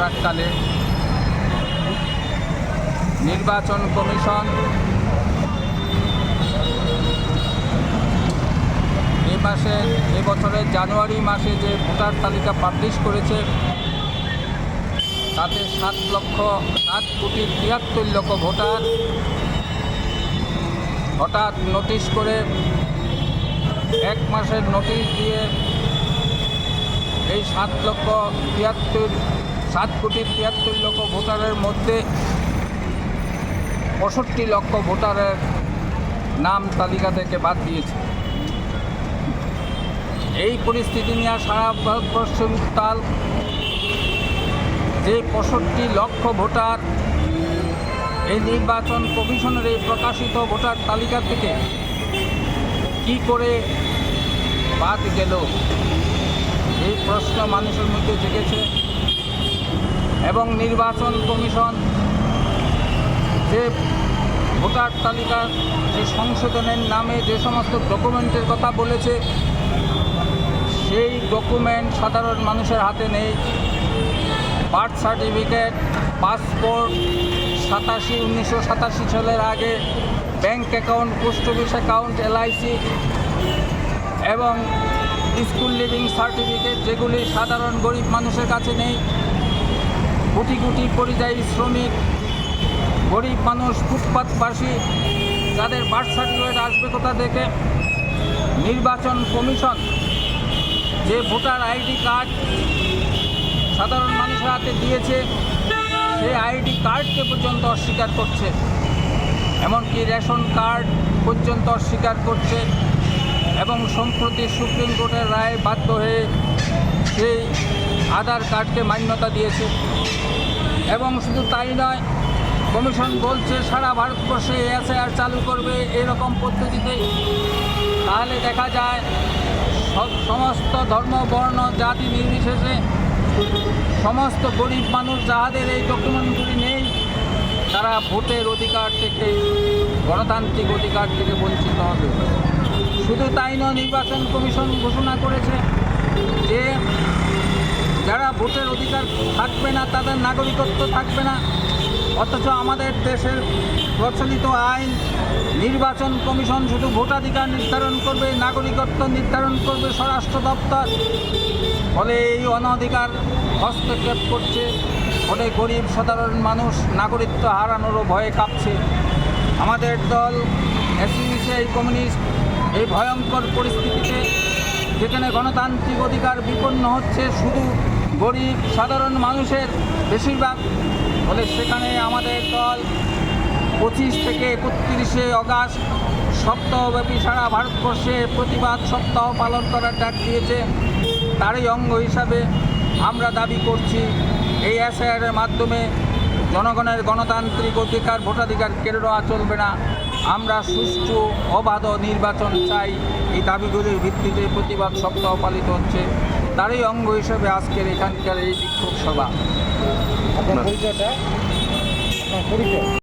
প্রাককালে নির্বাচন কমিশন এ মাসে এবছরের জানুয়ারি মাসে যে ভোটার তালিকা পাবলিশ করেছে, তাতে সাত লক্ষ, সাত কোটি তিয়াত্তর লক্ষ ভোটার হঠাৎ নোটিশ করে এক মাসের নোটিশ দিয়ে এই সাত লক্ষ তিয়াত্তর সাত কোটি তিয়াত্তর লক্ষ ভোটারের মধ্যে পঁয়ষট্টি লক্ষ ভোটারের নাম তালিকা থেকে বাদ দিয়েছে। এই পরিস্থিতি নিয়ে সারা ভারতবর্ষে উত্তাল। যে পঁয়ষট্টি লক্ষ ভোটার এই নির্বাচন কমিশনের এই প্রকাশিত ভোটার তালিকা থেকে কি করে বাদ গেল? এই প্রশ্ন মানুষের মধ্যে জেগেছে। এবং নির্বাচন কমিশন যে ভোটার তালিকা, যে সংশোধনের নামে যে সমস্ত ডকুমেন্টের কথা বলেছে, সেই ডকুমেন্ট সাধারণ মানুষের হাতে নেই। বার্থ সার্টিফিকেট, পাসপোর্ট, সাতাশি, উনিশশো সাতাশি সালের আগে, bank account, post office account, LIC এবং স্কুল লিভিং সার্টিফিকেট, যেগুলি সাধারণ গরিব মানুষের কাছে নেই। কোটি কোটি পরিযায়ী শ্রমিক, গরিব মানুষ, ফুটপাতবাসী যাদের বার্থ সার্টিফিকেট আসবে কোথা থেকে? নির্বাচন কমিশন। যে ভোটার আইডি কার্ড সাধারণ মানুষের হাতে দিয়েছে সেই আইডি কার্ডকে পর্যন্ত অস্বীকার করছে। এমনকি রেশন কার্ড পর্যন্ত অস্বীকার করছে এবং সম্প্রতি সুপ্রিম কোর্টের রায় বাধ্য হয়ে আধার কার্ডকে মান্যতা দিয়েছে। এবং শুধু তাই নয়, কমিশন বলছে সারা ভারতবর্ষে এসআইআর চালু করবে এরকম পদ্ধতিতে। তাহলে দেখা যায়, সব সমস্ত ধর্ম, বর্ণ, জাতি নির্বিশেষে সমস্ত গরিব মানুষ যাহাদের এই ডকুমেন্টগুলি নেই, তারা ভোটের অধিকার থেকে, গণতান্ত্রিক অধিকার থেকে বঞ্চিত হবে। শুধু তাই নয়, নির্বাচন কমিশন ঘোষণা করেছে যে যারা ভোটের অধিকার থাকবে না, তাদের নাগরিকত্ব থাকবে না। অথচ আমাদের দেশের প্রচলিত আইন, নির্বাচন কমিশন শুধু ভোটাধিকার নির্ধারণ করবে, নাগরিকত্ব নির্ধারণ করবে স্বরাষ্ট্র দপ্তর। ফলে এই অনধিকার হস্তক্ষেপ করছে, ফলে গরিব সাধারণ মানুষ নাগরিকত্ব হারানোরও ভয়ে কাঁপছে। আমাদের দল, এসইউসিআই কমিউনিস্ট, এই ভয়ঙ্কর পরিস্থিতিতে যেখানে গণতান্ত্রিক অধিকার বিপন্ন হচ্ছে, শুধু গরিব, সাধারণ মানুষের বেশিরভাগ। ফলে সেখানে আমাদের দল পঁচিশ থেকে একত্রিশে অগাস্ট সপ্তাহব্যাপী সারা ভারতবর্ষে প্রতিবাদ সপ্তাহ পালন করার ডাক দিয়েছে। তারই অঙ্গ হিসাবে আমরা দাবি করছি, এই এসআইআরের মাধ্যমে জনগণের গণতান্ত্রিক অধিকার, ভোটাধিকার কেড়ে নেওয়া চলবে না। আমরা সুষ্ঠু, অবাধ নির্বাচন চাই, এই দাবিগুলির ভিত্তিতে প্রতিবাদ সপ্তাহ পালিত হচ্ছে। তারই অঙ্গ হিসেবে আজকের এখানকার এই বিক্ষোভ সভা। আপনার পরিচয়টা? আপনার পরিচয়?